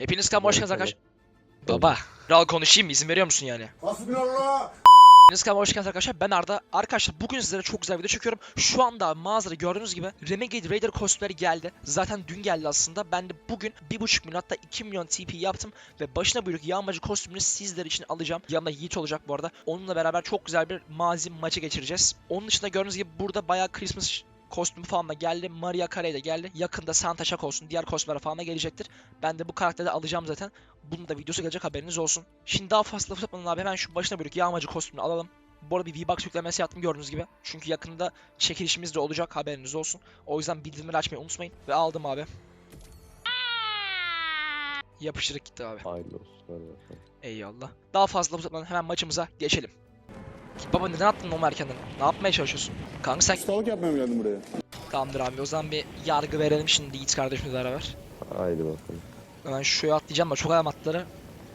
Hepiniz kanalıma hoş geldiniz arkadaşlar. Baba. Kral konuşayım mı? İzin veriyor musun yani? Hasbinallah. Hepiniz kanalıma hoş geldiniz arkadaşlar. Ben Arda. Arkadaşlar bugün sizlere çok güzel bir video çekiyorum. Şu anda mağazada gördüğünüz gibi Renegade Raider kostümleri geldi. Zaten dün geldi aslında. Ben de bugün 1.5 milyon hatta 2 milyon TP yaptım. Ve başına buyruk yağmacı kostümünü sizler için alacağım. Yanında Yiğit olacak bu arada. Onunla beraber çok güzel bir mazi maçı geçireceğiz. Onun dışında gördüğünüz gibi burada bayağı Christmas kostümü falan da geldi. Maria Carey de geldi. Yakında Santa Shock olsun. Diğer kostümler falan da gelecektir. Ben de bu karakteri alacağım zaten. Bunun da videosu gelecek haberiniz olsun. Şimdi daha fazla laf yapmadan abi hemen şu başına bölük yağmacı kostümünü alalım. Bu arada bir V-Bucks yüklemesi yaptım gördüğünüz gibi. Çünkü yakında çekilişimiz de olacak haberiniz olsun. O yüzden bildirimleri açmayı unutmayın. Ve aldım abi. Yapıştırık gitti abi. Hayırlı olsun. Eyvallah. Daha fazla uzatmadan hemen maçımıza geçelim. Baba neden attın onu erkenden? Ne yapmaya çalışıyorsun? Kanka sen Ustalık yapmaya mı geldin buraya? tamamdır abi. O zaman bir yargı verelim şimdi Yiğit kardeşimizle beraber. Haydi bakalım. Hemen şuraya atlayacağım da çok ayağım atları.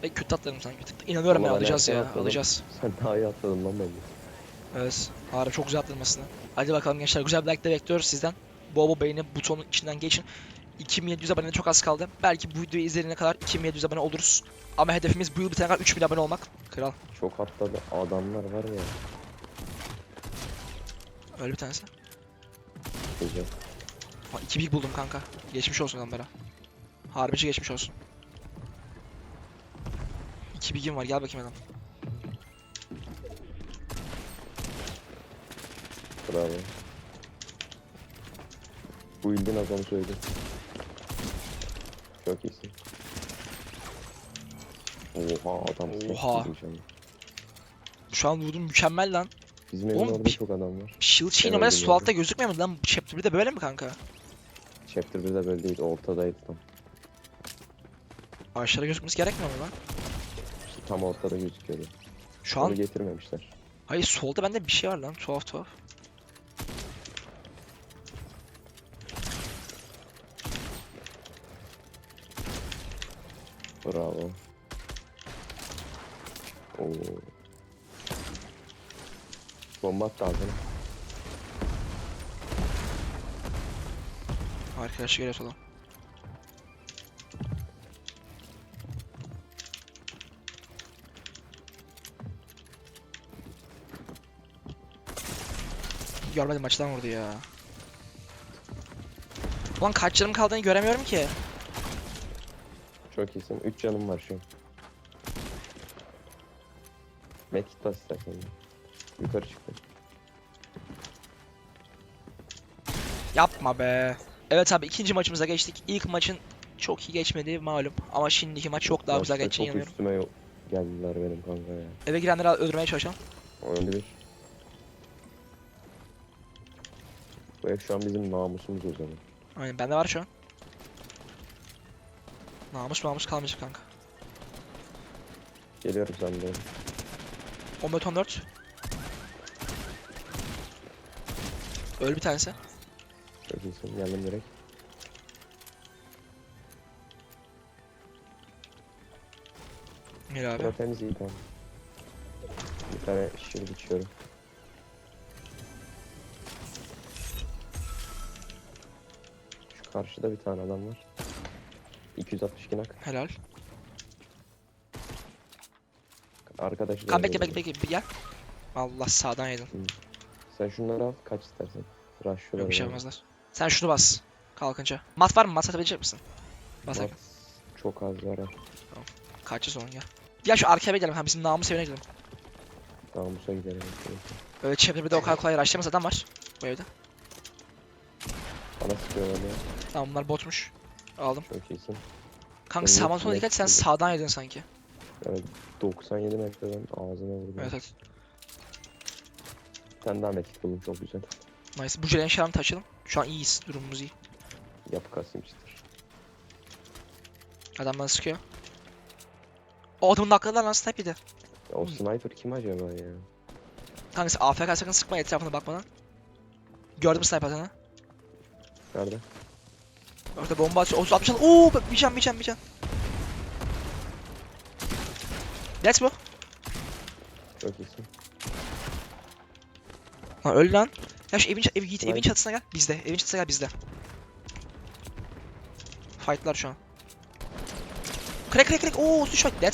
Ve kötü atlarım sanki. tık. İnanıyorum ya Vallahi ben alacağız ya. atladım. Alacağız. Sen daha iyi atladın lan bence. Evet. Harbi çok güzel atladın aslında. Hadi bakalım gençler. Güzel bir like de bekliyoruz sizden. Bol bol beğeni butonun içinden geçin. 2700 abone çok az kaldı. Belki bu videoyu izleyene kadar 2700 abone oluruz. Ama hedefimiz bu yıl bitene kadar 3000 abone olmak. Kral. Çok atladı adamlar var ya. Öyle bir tanesi. Güzel. Ha, 2 big buldum kanka. Geçmiş olsun adamlara. Harbici geçmiş olsun. 2 big'im var gel bakayım adam. Bravo. Bu ildin adamı söyledi. Çok iyisin. Oha adam. Oha. ama. Şu an vurdum mükemmel lan. Bizim evin Oğlum, orada bir- çok adam var. Shield Ben normalde öldüm su altta gözükmüyor mu lan? Chapter 1'de böyle mi kanka? Chapter 1'de böyle değil ortadaydı tam. Aşağıda gözükmesi gerekmiyor mu lan? Tam ortada gözüküyordu. Şu Onu an getirmemişler. hayır solda bende bir şey var lan tuhaf tuhaf. Bravo. Oo. Bomba attı ağzına. Arkadaşı geliyor sola. Görmedim maçtan vurdu ya. Ulan kaç canım kaldığını göremiyorum ki. Çok iyisin. 3 canım var şu an. Medkit bas istersen. de. Yukarı çıktı. Yapma be. Evet abi ikinci maçımıza geçtik. İlk maçın çok iyi geçmediği malum. Ama şimdiki maç çok daha güzel Başta geçeceğine çok inanıyorum. üstüme yo- geldiler benim kanka ya. Eve girenleri öldürmeye çalışalım. Öyle bir. Bu ev şu an bizim namusumuz o zaman. Aynen bende var şu an. Namus namus kalmayacak kanka. Geliyoruz ben de. 14 14. Öl bir tanesi. Çok iyisin. Geldim direkt. Gel abi. Bura temiz iyi tamam. Bir tane shield içiyorum. Şu karşıda bir tane adam var. 262 nak. Helal. Arkadaşı da Kan bekle bekle bekle gel. Allah sağdan yedin. Sen şunları al kaç istersen. Rush şunları. Yok bir şey yapmazlar. Sen şunu bas. Kalkınca. Mat var mı? Mat satabilecek misin? Bas Mat. Çok az var ha. Kaçacağız onun gel. Gel şu arkaya gidelim. Ha bizim namus evine gidelim. Namusa gidelim. Öyle bir de o kadar kolay araçlamaz adam var. Bu evde. Bana sıkıyorlar ya. Tamam bunlar botmuş. Aldım. Çok iyisin. Kanka Benim yok, sola dikkat sen sağdan yedin sanki. Evet 97 metreden ağzına vurdum. Evet evet. Sen daha mekik buldum çok güzel. Nice. Bu jelen şarmı taşıyalım. Şu an iyiyiz. Durumumuz iyi. Yap kasimcidir. Adam bana sıkıyor. O adamın nakladılar lan snipe yedi. Ya o sniper kim acaba ya? Kankası AFK sakın sıkma etrafına bakmadan. Gördüm sniper atını. Nerede? Orada bomba atıyor. 30 60 Ooo bir can bir can bir can. Let's go. Çok iyisin. Lan öl lan. Ya şu evin, ev, git, evin çatısına gel. Bizde. Evin çatısına gel bizde. Fightlar şu an. Crack crack crack. Oo düş bak. Dead.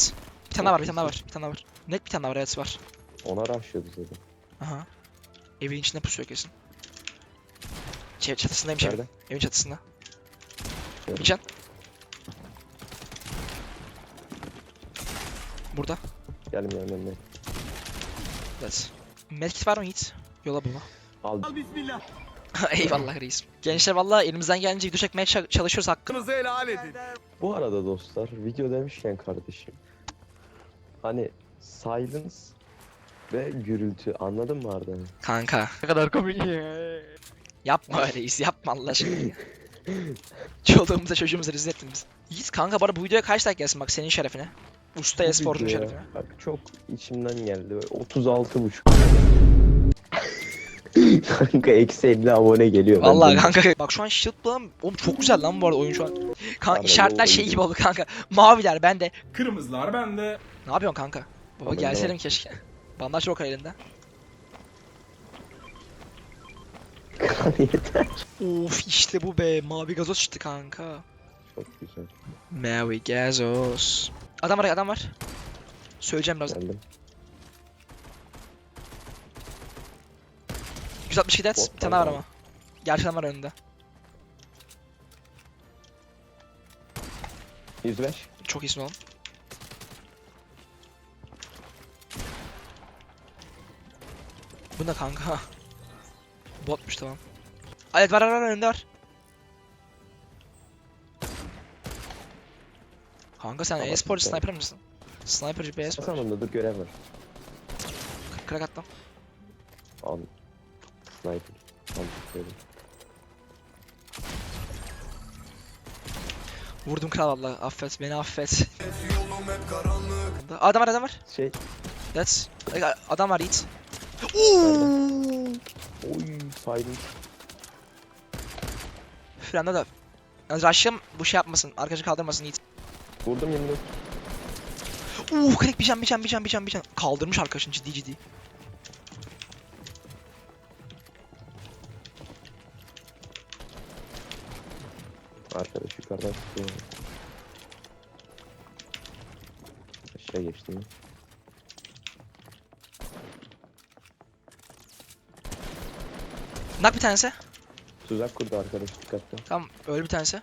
Bir tane daha var bir tane daha var. Bir tane daha var. Net bir tane daha var evet var. Ona rushlıyordu zaten. Aha. Evin içinde pusuyor kesin. Ç çatısındaymış evin. Evin çatısında. Can. Burada. Gelmiyor önüne. Evet. Medkit var mı Yiğit? Yola bulma. Al. Eyvallah reis. Gençler valla elimizden gelince video çekmeye ça- çalışıyoruz hakkı. Hakkınızı helal edin. Bu arada dostlar video demişken kardeşim. Hani silence ve gürültü anladın mı Arda? Kanka. Ne kadar komik Yapma reis yapma Allah aşkına. Çoluğumuza çocuğumuza rezil ettin bizi. Yiğit kanka bana bu videoya kaç like gelsin bak senin şerefine. Usta Bu e-sporcunun videoya şerefine. Bak çok içimden geldi. Böyle 36 buçuk. Kanka eksi 50 abone geliyor. Vallahi benden. kanka bak şu an shield bulalım. Oğlum çok güzel lan bu arada oyun şu an. Kanka işaretler şey gibi oldu kanka. Maviler bende. Kırmızılar bende. Ne yapıyorsun kanka? Baba tamam. keşke. Bandaj yok elinde. Yeter. Of işte bu be. Mavi gazoz çıktı kanka. Çok güzel. Mavi gazoz. Adam var adam var. Söyleyeceğim birazdan. Geldim. 162 death. Bot Bir tane var ama. Gerçekten var önünde. 105. Çok iyisin oğlum. Bu ne kanka? Botmuş tamam. Evet var var var önünde var. Kanka sen tamam. sniper mısın? Sniperci bir e-spor. Sonunda dur görev var. Krak attım. Al. Sniper. Al. Böyle. Vurdum kral Allah affet beni affet. Adam var adam var. Şey. That's adam var Yiğit. Oy. Silence. Frende de. Yani Rush'ım bu şey yapmasın. Arkadaşı kaldırmasın Yiğit. Vurdum 24. Uuu kırık bir can bir can bir can bir can bir can. Kaldırmış arkadaşını ciddi ciddi. Arkadaş yukarıdan çıkıyor. Aşağı geçti mi? Nak bir tanesi. Tuzak kurdu arkadaş dikkatli. Tamam öyle bir tanesi.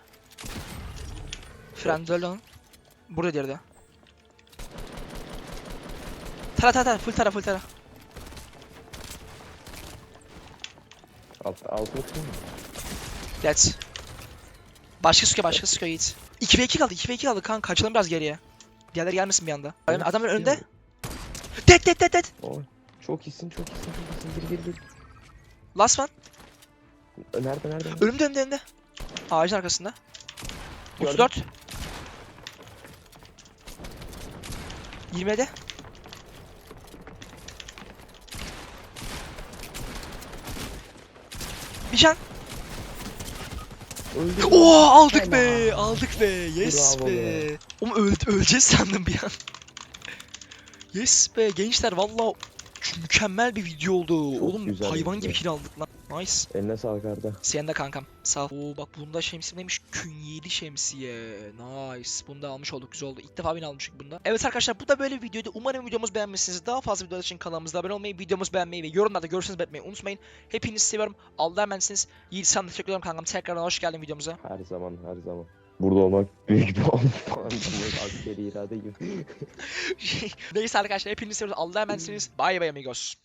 Frende öldü onun. Burada diğeri de. Tara tara tara full tara full tara. Alt, altını kırıyor mu? That's. Başka sıkıyor başka sıkıyor Yiğit. 2 ve 2 kaldı 2 ve 2 kaldı kanka kaçalım biraz geriye. Diğerleri gelmesin bir anda. Adam, adamın önünde. Dead dead dead dead. Oy. Çok iyisin çok iyisin çok iyisin. Gir gir gir. Last one. Nerede nerede? Önümde önümde önümde. Ağacın arkasında. Gördüm. 34. 20'de. Bir can. Öldü. Oo aldık be. Aldık be. Yes Bravo be. be. Oğlum öldü, öleceğiz sandım bir an. yes be gençler valla mükemmel bir video oldu. Çok Oğlum hayvan gibi kill aldık lan. Nice. Eline sağlık Arda. Senin de kankam. Sağ ol. Oo bak bunda şemsiye neymiş? Künyeli şemsiye. Nice. Bunu da almış olduk. Güzel oldu. İlk defa beni almıştık bunda. Evet arkadaşlar bu da böyle bir videoydu. Umarım videomuzu beğenmişsiniz. Daha fazla videolar için kanalımıza abone olmayı, videomuzu beğenmeyi ve yorumlarda görüşünüzü belirtmeyi unutmayın. Hepinizi seviyorum. Allah'a emanetsiniz. Yiğit sana teşekkür ederim kankam. Tekrardan hoş geldin videomuza. Her zaman her zaman. Burada olmak büyük bir onur falan. Askeri irade gibi. Neyse arkadaşlar hepinizi seviyoruz. Allah'a emanetsiniz. Bye bye amigos.